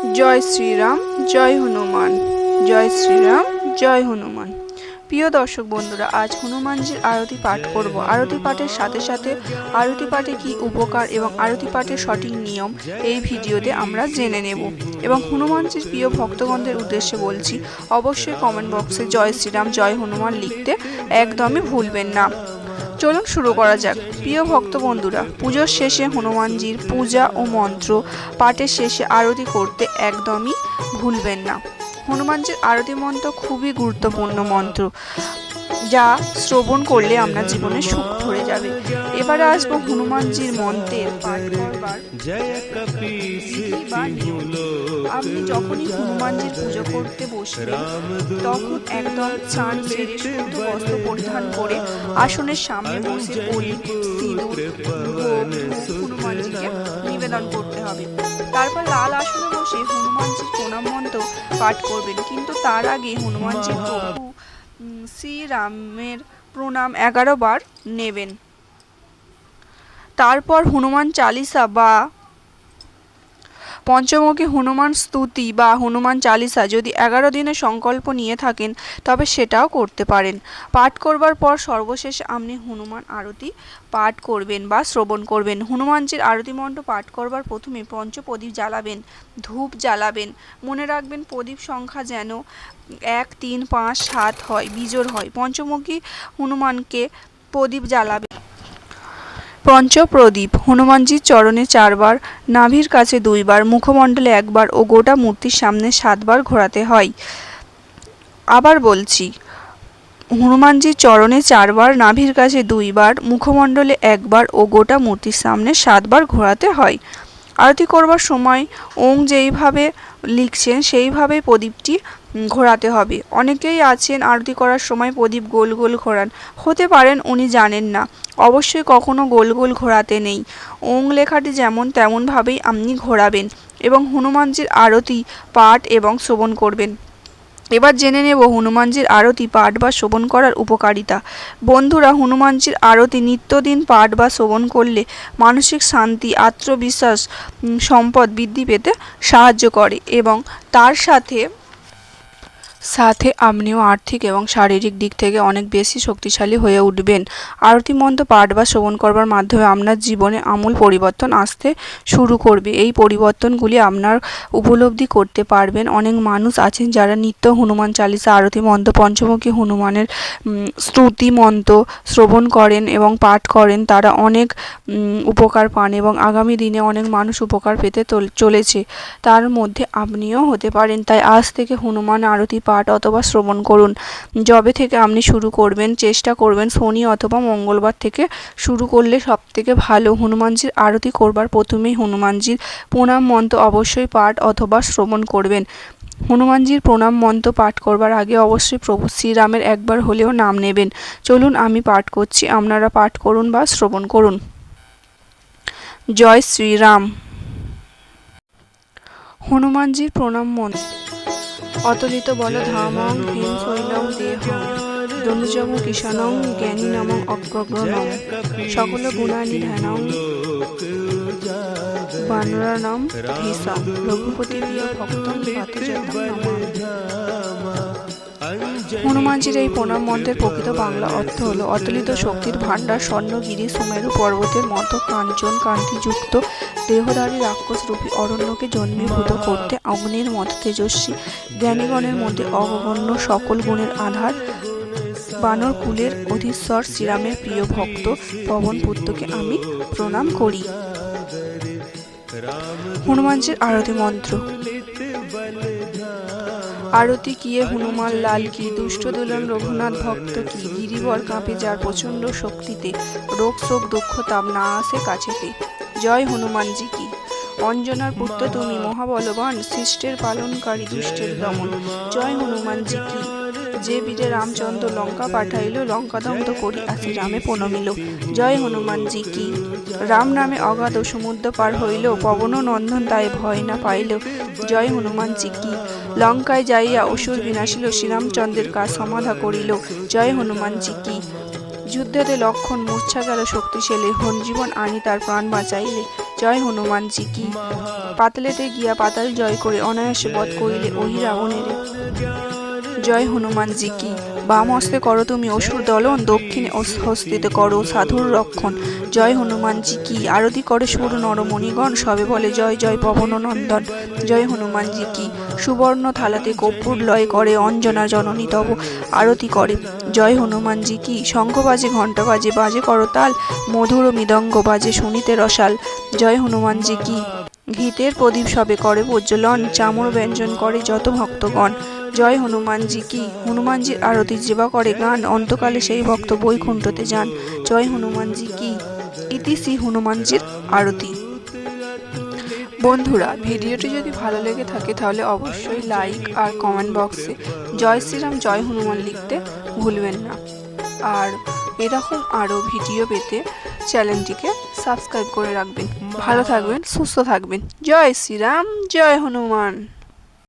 জয় শ্রীরাম, জয় হনুমান, জয় শ্রীরাম, জয় হনুমান। প্রিয় দর্শক বন্ধুরা, আজ হনুমানজির আরতি পাঠ করব। আরতি পাঠের সাথে সাথে আরতি পাঠে কি উপকার এবং আরতি পাঠের সঠিক নিয়ম এই ভিডিওতে আমরা জেনে নেব। এবং হনুমানজির প্রিয় ভক্তগণদের উদ্দেশ্যে বলছি, অবশ্যই কমেন্ট বক্সে জয় শ্রীরাম, জয় হনুমান লিখতে একদমই ভুলবেন না। চলুন শুরু করা যাক। প্রিয় ভক্ত বন্ধুরা, পুজোর শেষে হনুমানজির পূজা ও মন্ত্র, পাঠের শেষে আরতি করতে একদমই ভুলবেন না। হনুমানজির আরতি মন্ত্র খুবই গুরুত্বপূর্ণ মন্ত্র, যা শ্রবণ করলে আপনার জীবনে সুখ ভরে যাবে। এবারে আসব হনুমানজির মন্ত্রের পাঠ করবার। আপনি যখনই হনুমানজির পুজো করতে বসবেন তখন একদম চান সেরে শুদ্ধ বস্ত্র পরিধান করে আসনের সামনে বসে সিঁদুর হনুমানজিকে নিবেদন করতে হবে। তারপর লাল আসনে বসে হনুমানজির প্রণাম মন্ত্র পাঠ করবেন। কিন্তু তার আগে হনুমানজির প্রভু শ্রীরামের প্রণাম এগারো বার নেবেন। তারপর হনুমান চালিসা বা পঞ্চমুখী হনুমান স্তুতি বা হনুমান চালিসা যদি এগারো দিনের সংকল্প নিয়ে থাকেন, তবে সেটাও করতে পারেন। পাঠ করবার পর সর্বশেষে আপনি হনুমান আরতি পাঠ করবেন বা শ্রবণ করবেন। হনুমানজির আরতি মন্ত্র পাঠ করবার প্রথমে পঞ্চপ্রদীপ জ্বালাবেন, ধূপ জ্বালাবেন। মনে রাখবেন প্রদীপ সংখ্যা যেন এক, তিন, পাঁচ, সাত হয়, বিজোড় হয়। পঞ্চমুখী হনুমানকে প্রদীপ জ্বালাবেন। পঞ্চপ্রদীপ হনুমানজির চরণে চারবার, নাভির কাছে দুইবার, মুখমণ্ডলে একবার ও গোটা মূর্তির সামনে সাতবার ঘোরাতে হয়। আবার বলছি, হনুমানজির চরণে চারবার, নাভির কাছে দুইবার, মুখমণ্ডলে একবার ও গোটা মূর্তির সামনে সাতবার ঘোরাতে হয়। আরতি করবার সময় ওং যেইভাবে লিখছেন, সেইভাবে প্রদীপটি ঘোরাতে হবে। অনেকেই আছেন, আরতি করার সময় প্রদীপ গোল গোল ঘোরান। হতে পারেন উনি জানেন না। অবশ্যই কখনো গোল গোল ঘোরাতে নেই। ওং লেখাটি যেমন তেমনভাবেই আপনি ঘোরাবেন এবং হনুমানজির আরতি, পাঠ এবং শ্রবণ করবেন। এবার জেনে নেব হনুমানজির আরতি, পাঠ বা শ্রবণ করার উপকারিতা। বন্ধুরা, হনুমানজির আরতি নিত্যদিন পাঠ বা শ্রবণ করলে মানসিক শান্তি, আত্মবিশ্বাস সম্পদ বৃদ্ধি পেতে সাহায্য করে এবং তার সাথে সাথে আপনিও আর্থিক এবং শারীরিক দিক থেকে অনেক বেশি শক্তিশালী হয়ে উঠবেন। আরতি মন্ত্র পাঠ বা শ্রবণ করবার মাধ্যমে আপনার জীবনে আমূল পরিবর্তন আসতে শুরু করবে। এই পরিবর্তনগুলি আপনার উপলব্ধি করতে পারবেন। অনেক মানুষ আছেন যারা নিত্য হনুমান চালিসা, আরতি মন্ত্র, পঞ্চমুখী হনুমানের স্তুতি মন্ত্র শ্রবণ করেন এবং পাঠ করেন। তারা অনেক উপকার পান এবং আগামী দিনে অনেক মানুষ উপকার পেতে চলেছে। তার মধ্যে আপনিও হতে পারেন। তাই আজ থেকে হনুমান আরতি পাঠ অথবা শ্রবণ করুন। যবে থেকে আপনি শুরু করবেন, চেষ্টা করবেন শনি অথবা মঙ্গলবার থেকে শুরু করলে সব থেকে ভালো। হনুমানজির আরতি করবার প্রথমেই হনুমানজির প্রণাম মন্ত্র অবশ্যই পাঠ অথবা শ্রবণ করবেন। হনুমানজির প্রণাম মন্ত্র পাঠ করবার আগে অবশ্যই প্রভু শ্রীরামের একবার হলেও নাম নেবেন। চলুন আমি পাঠ করছি, আপনারা পাঠ করুন বা শ্রবণ করুন। জয় শ্রীরাম। হনুমানজির প্রণাম মন্ত্র অতলিত বল ধামং হিম শৈলং দেহ। দনুজম কিষানং জ্ঞানী নামং অগ্রগ্রণ সকল গুণানি ধ্যানং বানরানাম ধীসং রঘুপতি প্রিয় ভক্তং পাতজাতং নমামি হনুমানজির এই প্রণাম মন্ত্রের প্রকৃত বাংলা অর্থ হলো অতুলিত শক্তির ভাণ্ডার স্বর্ণগিরি সুমেরু, পর্বতের মতো কাঞ্চন, কান্তিযুক্ত, দেহধারী রাক্ষস রূপী অরণ্যকে জন্মীভূত করতে অগ্নির মতো তেজস্বী, জ্ঞানীগণের মধ্যে অগগণ্য সকল গুণের আধার। বানর কুলের অধীশ্বর শ্রীরামের প্রিয় ভক্ত পবন পুত্রকে আমি প্রণাম করি। হনুমানজির আরতি মন্ত্র। আরতি কিয়ে হনুমান লাল কি, দুষ্ট দুলন রঘুনাথ ভক্ত কি, গিরিবর কাঁপে যার প্রচণ্ড শক্তিতে, রোগ শোক দুঃখ তাপ না আসে কাছেতে। জয় হনুমানজি কি। অঞ্জনার পুত্র তুমি মহাবলবান, সৃষ্টের পালনকারী দুষ্টের দমন। জয় হনুমানজি কি। যে বীরে রামচন্দ্র লঙ্কা পাঠাইল লঙ্কা দগ্ধ করি আসি রামে প্রণমিল। জয় হনুমানজি কি। রাম নামে অগাধ সমুদ্র পার হইল, পবন নন্দন তাই ভয় না পাইল। জয় হনুমান কি? লঙ্কায় যাইয়া অসুর বিনাশিল শ্রীরামচন্দ্রের কাজ সমাধা করিল। জয় হনুমান কি? যুদ্ধেতে লক্ষণ মূর্ছা গেল শক্তিশালী জীবন আনি তার প্রাণ বাঁচাইলে। জয় হনুমান কি? পাতালেতে গিয়া পাতাল জয় করে অনায়াসে বধ করিলে ওহি রাবণের জয় হনুমান কি? বাম হস্তে করো তুমি, অসুর দলন, দক্ষিণে হস্তিতে করো, সাধুর রক্ষণ। জয় হনুমানজি কি? আরতি করে সুর নরমণিগণ সবে বলে জয় জয় পবন নন্দন। জয় হনুমানজি কি? সুবর্ণ থালাতে কর্পূর লয় করে, অঞ্জনা জননী তব আরতি করে। জয় হনুমানজি কি? শঙ্খ বাজে, ঘণ্টা বাজে বাজে করতাল মধুর মৃদঙ্গ বাজে, শুনিতে রসাল। জয় হনুমানজি কি? ঘিতের প্রদীপ সবে করে প্রজ্বলন চামর ব্যঞ্জন করে যত ভক্তগণ। জয় হনুমানজি কি? হনুমানজির আরতি যেবা করে গান, অন্তকালে সেই ভক্ত বৈকুণ্ঠতে যান। জয় হনুমানজি কি? ইতি শ্রী হনুমানজির আরতি। বন্ধুরা, ভিডিওটি যদি ভালো লেগে থাকে তাহলে অবশ্যই লাইক আর কমেন্ট বক্সে জয় শ্রীরাম, জয় হনুমান লিখতে ভুলবেন না। আর এরকম আরও ভিডিও পেতে চ্যানেলটিকে সাবস্ক্রাইব করে রাখবেন। ভালো থাকবেন, সুস্থ থাকবেন। জয় শ্রীরাম, জয় হনুমান।